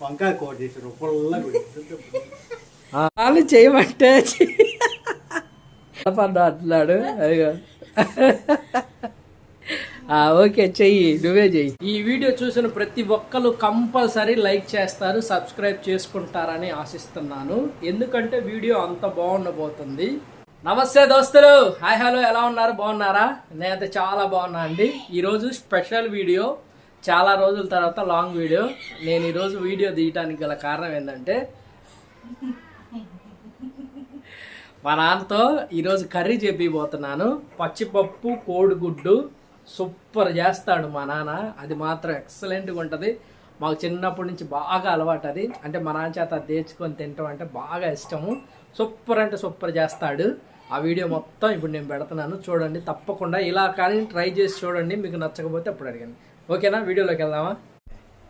వంకాయ కూర చేసారు పుల్లగా వాళ్ళు చేయమంటే అంటున్నాడు అదిగో ఆ, ఓకే చెయ్యి నువ్వే చెయ్యి. ఈ వీడియో చూసిన ప్రతి ఒక్కరు కంపల్సరీ లైక్ చేస్తారు సబ్స్క్రైబ్ చేసుకుంటారని ఆశిస్తున్నాను. ఎందుకంటే వీడియో అంత బాగుండబోతుంది. నమస్తే దోస్తులు. హాయ్ హలో ఎలా ఉన్నారు? బాగున్నారా? నేనైతే చాలా బాగున్నా అండి. ఈరోజు స్పెషల్ వీడియో చాలా రోజుల తర్వాత లాంగ్ వీడియో. నేను ఈరోజు వీడియో తీయటానికి గల కారణం ఏంటంటే మా నాన్నతో ఈరోజు కర్రీ చెప్పిపోతున్నాను పచ్చిపప్పు కోడిగుడ్డు సూపర్ చేస్తాడు మా నాన్న. అది మాత్రం ఎక్సలెంట్గా ఉంటుంది. మాకు చిన్నప్పటి నుంచి బాగా అలవాటు అది. అంటే మా నాన్న చేత అది తెచ్చుకొని తింటాం అంటే బాగా ఇష్టము. సూపర్ అంటే సూపర్ చేస్తాడు. ఆ వీడియో మొత్తం ఇప్పుడు నేను పెడుతున్నాను. చూడండి తప్పకుండా ఇలా కానీ ట్రై చేసి చూడండి. మీకు నచ్చకపోతే అప్పుడు అడిగండి. ఓకేనా? వీడియోలోకి వెళ్దామా?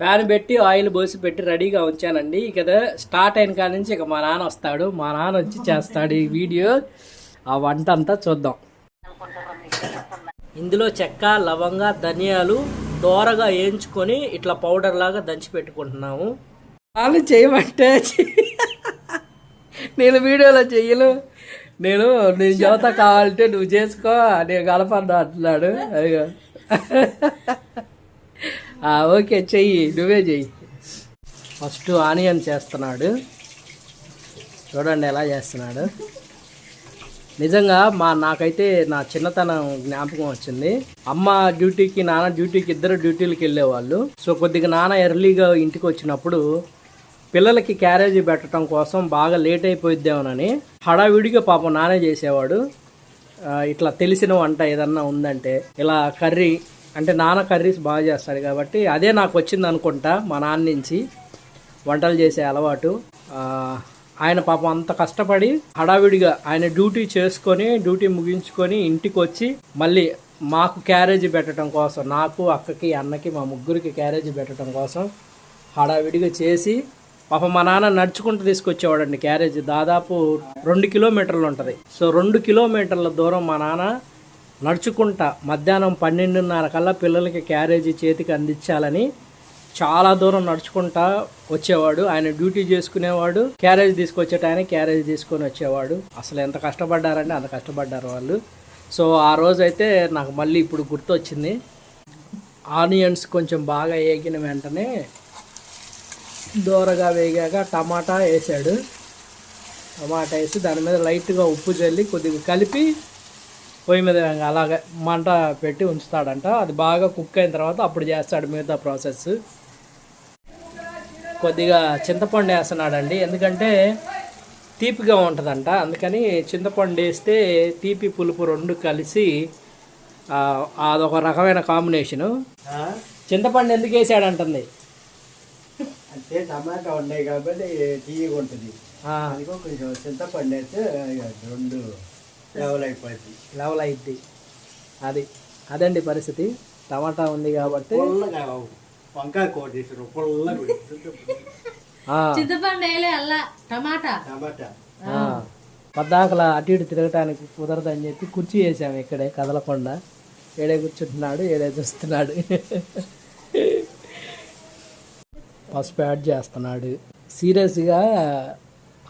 ప్యాన్ పెట్టి ఆయిల్ పోసి పెట్టి రెడీగా ఉంచానండి. ఇక స్టార్ట్ అయిన కాడ నుంచి ఇక మా నాన్న వస్తాడు. మా నాన్న వచ్చి చేస్తాడు ఈ వీడియో. ఆ వంట అంతా చూద్దాం. ఇందులో చెక్క లవంగ ధనియాలు దోరగా వేయించుకొని ఇట్లా పౌడర్ లాగా దంచి పెట్టుకుంటున్నాము. వాళ్ళు చేయమంటే నేను వీడియోలో చెయ్యను. నేను నేను చెబుతా కావాలంటే నువ్వు చేసుకో నేను కలపను అంటున్నాడు. అదిగో. ఓకే చెయ్యి నువ్వే చెయ్యి. ఫస్ట్ ఆనియన్ చేస్తున్నాడు. చూడండి ఎలా చేస్తున్నాడు. నిజంగా మా నాకైతే నా చిన్నతనం జ్ఞాపకం వచ్చింది. అమ్మ డ్యూటీకి నాన్న డ్యూటీకి ఇద్దరు డ్యూటీలకు వెళ్ళేవాళ్ళు. సో కొద్దిగా నాన్న ఎర్లీగా ఇంటికి వచ్చినప్పుడు పిల్లలకి క్యారేజీ పెట్టడం కోసం బాగా లేట్ అయిపోయిద్దామనని హడావిడిగా పాపం నానే చేసేవాడు. ఇట్లా తెలిసిన వంట ఏదన్నా ఉందంటే ఇలా కర్రీ అంటే నాన్న కర్రీస్ బాగా చేస్తాడు కాబట్టి అదే నాకు వచ్చింది అనుకుంటా మా నాన్న నుంచి వంటలు చేసే అలవాటు. ఆయన పాపం అంత కష్టపడి హడావిడిగా ఆయన డ్యూటీ చేసుకొని డ్యూటీ ముగించుకొని ఇంటికి వచ్చి మళ్ళీ మాకు క్యారేజీ పెట్టడం కోసం నాకు అక్కకి అన్నకి మా ముగ్గురికి క్యారేజీ పెట్టడం కోసం హడావిడిగా చేసి పాప మా నాన్న నడుచుకుంటూ తీసుకొచ్చేవాడండి క్యారేజ్. దాదాపు రెండు కిలోమీటర్లు ఉంటుంది. సో రెండు కిలోమీటర్ల దూరం మా నాన్న నడుచుకుంటా మధ్యాహ్నం పన్నెండున్నర కల్లా పిల్లలకి క్యారేజీ చేతికి అందించాలని చాలా దూరం నడుచుకుంటా వచ్చేవాడు. ఆయన డ్యూటీ చేసుకునేవాడు. క్యారేజ్ తీసుకొచ్చేటాయని ఆయన క్యారేజ్ తీసుకొని వచ్చేవాడు. అసలు ఎంత కష్టపడ్డారంటే అంత కష్టపడ్డారు వాళ్ళు. సో ఆ రోజు అయితే నాకు మళ్ళీ ఇప్పుడు గుర్తొచ్చింది. ఆనియన్స్ కొంచెం బాగా ఏగిన వెంటనే దూరగా వేగాక టమాటా వేసాడు. టమాటా వేసి దాని మీద లైట్గా ఉప్పు చల్లి కొద్దిగా కలిపి పొయ్యి మీద అలాగే మంట పెట్టి ఉంచుతాడంట. అది బాగా కుక్ అయిన తర్వాత అప్పుడు చేస్తాడు మిగతా ప్రాసెస్. కొద్దిగా చింతపండు వేస్తున్నాడండి. ఎందుకంటే తీపిగా ఉంటుందంట. అందుకని చింతపండు వేస్తే తీపి పులుపు రెండు కలిసి అదొక రకమైన కాంబినేషను. చింతపండు ఎందుకు వేసాడంటుంది? అంటే టమాటా ఉన్నాయి కాబట్టి తీయగా ఉంటుంది. అందుకో కొంచెం చింతపండు అయితే రెండు లెవెల్ అయిపోయింది. లెవెల్ అయింది అది అదండి పరిస్థితి. టమాటా ఉంది కాబట్టి వంకాయ చింతపండు వేయలే అల్లా టమాటా. టమాటా. పద్దాకలా అటు ఇటు తిరగటానికి కుదరదని చెప్పి కుర్చీ వేసాము ఇక్కడే కదలకుండా. ఏడే కూర్చుంటున్నాడు ఏడే చూస్తున్నాడు. పసుపు యాడ్ చేస్తున్నాడు. సీరియస్గా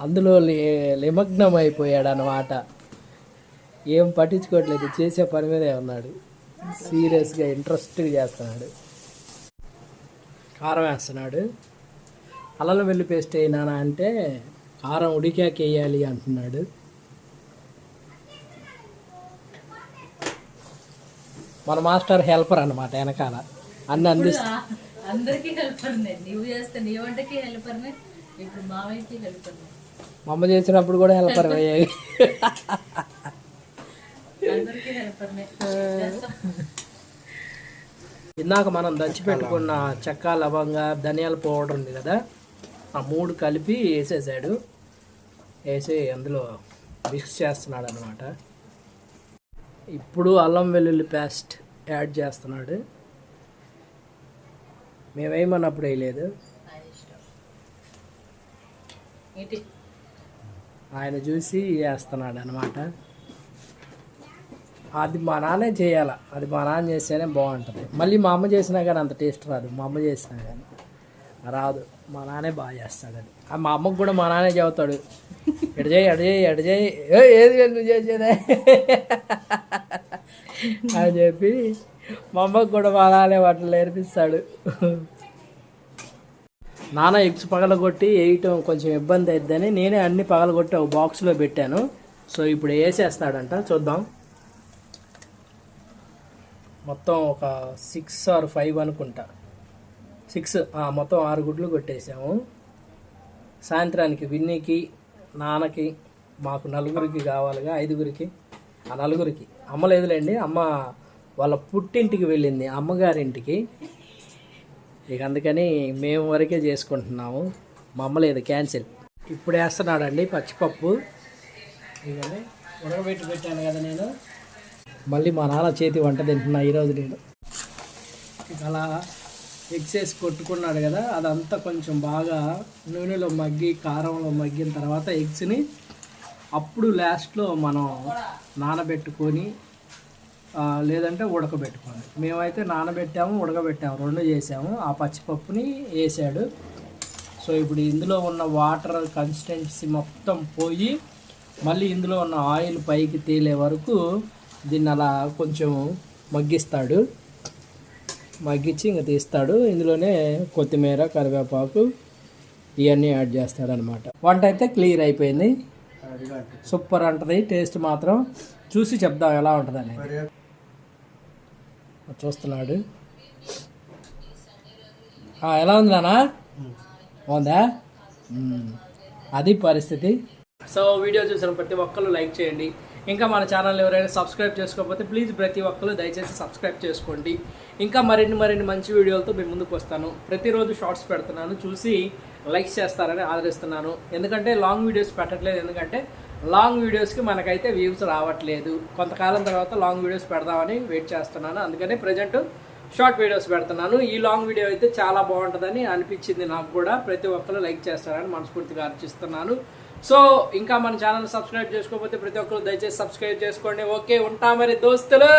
అందులో నిమగ్నం అయిపోయాడు అనమాట ఏం పట్టించుకోవట్లేదు చేసే పని మీదే ఉన్నాడు. సీరియస్గా ఇంట్రెస్ట్గా చేస్తున్నాడు. కారం వేస్తున్నాడు. అలలు వెల్లి పేస్ట్ అయినా అంటే కారం ఉడికాక వేయాలి అంటున్నాడు. మన మాస్టర్ హెల్పర్ అన్నమాట వెనకాల. అన్ని అందిస్తా అందరికి హెల్పర్ నువ్వు చేస్తే నీ వంటకి హెల్పర్ ఇప్పుడు మావయ్యకి హెల్పర్ మా అమ్మ చేసినప్పుడు కూడా హెల్పర్ అయ్యాయి అందరికి ఇందాక మనం దంచి పెట్టుకున్న చెక్క లవంగ ధనియాల పౌడర్ ఉంది కదా ఆ మూడు కలిపి వేసేసాడు. వేసి అందులో మిక్స్ చేస్తున్నాడు అనమాట ఇప్పుడు అల్లం వెల్లుల్లి పేస్ట్ యాడ్ చేస్తున్నాడు. మేమేమన్నప్పుడు వేయలేదు. ఆయన చూసి వేస్తున్నాడు అనమాట అది మా నాన్నే చేయాలి? అది మా నాన్న చేస్తేనే బాగుంటుంది. మళ్ళీ మా అమ్మ చేసినా కానీ అంత టేస్ట్ రాదు. మా అమ్మ చేసినా కానీ రాదు. మా నాన్నే బాగా చేస్తాడని ఆ మా అమ్మకు కూడా మా నాన్నే చెబుతాడు ఎడ చేయి ఎడ చేయి ఎడ చేయి? ఏ, ఏది నువ్వు చేసేదే? అని చెప్పి మా అమ్మకు కూడా మా వాటిని నేర్పిస్తాడు. నాన్న ఎగ్స్ పగలగొట్టి వేయటం కొంచెం ఇబ్బంది అయిద్దని నేనే అన్ని పగలగొట్టి ఒక బాక్స్లో పెట్టాను. సో ఇప్పుడు వేసేస్తాడంట చూద్దాం. మొత్తం ఒక సిక్స్ ఆర్ ఫైవ్ అనుకుంటా. సిక్స్ మొత్తం ఆరు గుడ్లు కొట్టేసాము సాయంత్రానికి విన్నీకి నాన్నకి మాకు నలుగురికి కావాలిగా ఐదుగురికి. ఆ నలుగురికి. అమ్మ లేదులేండి అమ్మ వాళ్ళ పుట్టింటికి వెళ్ళింది అమ్మగారింటికి. ఇక అందుకని మేము వరకే చేసుకుంటున్నాము. మమ్మలేదు క్యాన్సిల్. ఇప్పుడు వేస్తున్నాడండి పచ్చిపప్పు. ఇకనే ఉడకబెట్టి పెట్టాను కదా నేను. మళ్ళీ మా నాన్న చేతి వంట తింటున్నా ఈరోజు నేను. ఇక అలా ఎగ్స్ వేసి కొట్టుకున్నాడు కదా అదంతా కొంచెం బాగా నూనెలో మగ్గి కారంలో మగ్గిన తర్వాత ఎగ్స్ని అప్పుడు లాస్ట్లో మనం నానబెట్టుకొని లేదంటే ఉడకబెట్టుకోండి మేమైతే నానబెట్టాము ఉడకబెట్టాము రెండు చేసాము. ఆ పచ్చిపప్పుని వేసాడు. సో ఇప్పుడు ఇందులో ఉన్న వాటర్ కన్సిస్టెన్సీ మొత్తం పోయి మళ్ళీ ఇందులో ఉన్న ఆయిల్ పైకి తేలే వరకు దీన్ని అలా కొంచెం మగ్గిస్తాడు. మగ్గించి ఇంకా తీస్తాడు. ఇందులోనే కొత్తిమీర కరివేపాకు ఇవన్నీ యాడ్ చేస్తాడనమాట. వంట అయితే క్లియర్ అయిపోయింది. సూపర్ అంటది. టేస్ట్ మాత్రం చూసి చెప్దాం ఎలా ఉంటుందని చూస్తున్నాడు. ఎలా ఉంది నానా బాగుందా? అది పరిస్థితి. సో వీడియో చూసిన ప్రతి ఒక్కరు లైక్ చేయండి. ఇంకా మన ఛానల్ ఎవరైనా సబ్స్క్రైబ్ చేసుకోకపోతే ప్లీజ్ ప్రతి ఒక్కరు దయచేసి సబ్స్క్రైబ్ చేసుకోండి. ఇంకా మరిన్ని మరిన్ని మంచి వీడియోలతో మేము ముందుకు వస్తాను. ప్రతిరోజు షార్ట్స్ పెడుతున్నాను. చూసి లైక్ చేస్తారని ఆదరిస్తున్నాను. ఎందుకంటే లాంగ్ వీడియోస్ పెట్టట్లేదు. ఎందుకంటే లాంగ్ వీడియోస్కి మనకైతే వ్యూస్ రావట్లేదు. కొంతకాలం తర్వాత లాంగ్ వీడియోస్ పెడదామని వెయిట్ చేస్తున్నాను. అందుకని ప్రజెంట్ షార్ట్ వీడియోస్ పెడుతున్నాను. ఈ లాంగ్ వీడియో అయితే చాలా బాగుంటుందని అనిపించింది నాకు కూడా. ప్రతి ఒక్కరు లైక్ చేస్తారని మనస్ఫూర్తిగా అర్చిస్తున్నాను. సో ఇంకా మన ఛానల్ సబ్స్క్రైబ్ చేసుకోకపోతే ప్రతి ఒక్కరు దయచేసి సబ్స్క్రైబ్ చేసుకోండి. ఓకే ఉంటా మరి దోస్తులు!